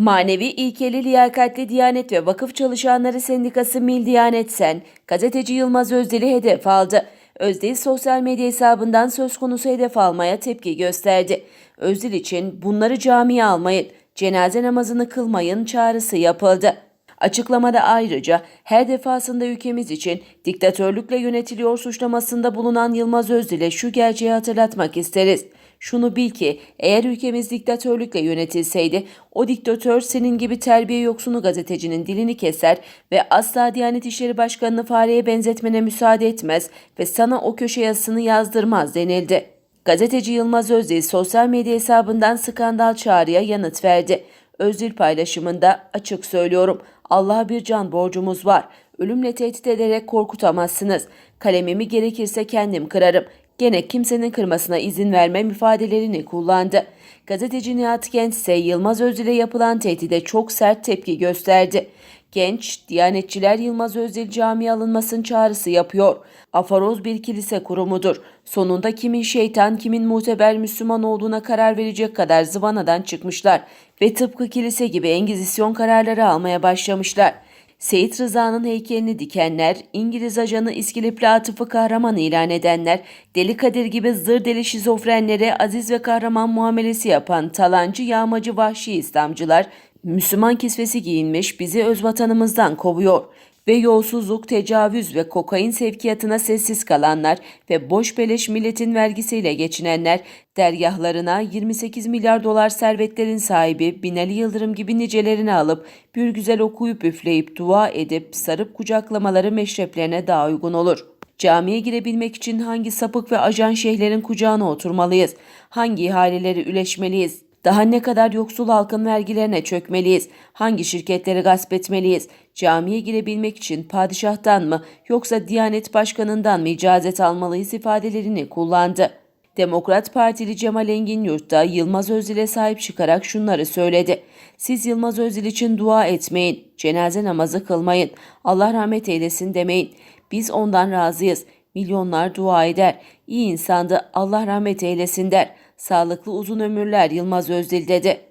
Manevi ilkeli liyakatli Diyanet ve Vakıf Çalışanları Sendikası Mil Diyanet Sen, gazeteci Yılmaz Özdil'i hedef aldı. Özdil sosyal medya hesabından söz konusu hedef almaya tepki gösterdi. Özdil için bunları camiye almayın, cenaze namazını kılmayın çağrısı yapıldı. Açıklamada ayrıca her defasında ülkemiz için diktatörlükle yönetiliyor suçlamasında bulunan Yılmaz Özdil'e şu gerçeği hatırlatmak isteriz. Şunu bil ki eğer ülkemiz diktatörlükle yönetilseydi o diktatör senin gibi terbiye yoksunu gazetecinin dilini keser ve asla Diyanet İşleri Başkanı'nı fareye benzetmene müsaade etmez ve sana o köşe yazısını yazdırmaz denildi. Gazeteci Yılmaz Özdil sosyal medya hesabından skandal çağrıya yanıt verdi. Özdil paylaşımında açık söylüyorum Allah'a bir can borcumuz var. Ölümle tehdit ederek korkutamazsınız. Kalemimi gerekirse kendim kırarım. Gene kimsenin kırmasına izin vermem ifadelerini kullandı. Gazeteci Nihat Genç ise Yılmaz Özdil'e yapılan tehdide çok sert tepki gösterdi. Genç, Diyanetçiler Yılmaz Özdil camiye alınmasın çağrısı yapıyor. Afaroz bir kilise kurumudur. Sonunda kimin şeytan kimin muteber Müslüman olduğuna karar verecek kadar zıvanadan çıkmışlar ve tıpkı kilise gibi engizisyon kararları almaya başlamışlar. Seyit Rıza'nın heykelini dikenler, İngiliz ajanı İskilipli Atıf'ı kahraman ilan edenler, Deli Kadir gibi zır deli şizofrenlere aziz ve kahraman muamelesi yapan talancı yağmacı vahşi İslamcılar, Müslüman kisvesi giyinmiş bizi öz vatanımızdan kovuyor ve yolsuzluk, tecavüz ve kokain sevkiyatına sessiz kalanlar ve boş beleş milletin vergisiyle geçinenler, dergahlarına 28 milyar dolar servetlerin sahibi Binali Yıldırım gibi nicelerini alıp bir güzel okuyup üfleyip dua edip sarıp kucaklamaları meşreplerine daha uygun olur. Camiye girebilmek için hangi sapık ve ajan şeyhlerin kucağına oturmalıyız? Hangi ihaleleri üleşmeliyiz? Daha ne kadar yoksul halkın vergilerine çökmeliyiz? Hangi şirketleri gasp etmeliyiz? Camiye girebilmek için padişahtan mı yoksa Diyanet Başkanı'ndan mı icazet almalıyız ifadelerini kullandı. Demokrat Partili Cemal Engin Yurt'ta Yılmaz Özdil'e sahip çıkarak şunları söyledi. Siz Yılmaz Özdil için dua etmeyin, cenaze namazı kılmayın, Allah rahmet eylesin demeyin. Biz ondan razıyız. Milyonlar dua eder. İyi insandı Allah rahmet eylesin der. Sağlıklı uzun ömürler Yılmaz Özdil dedi.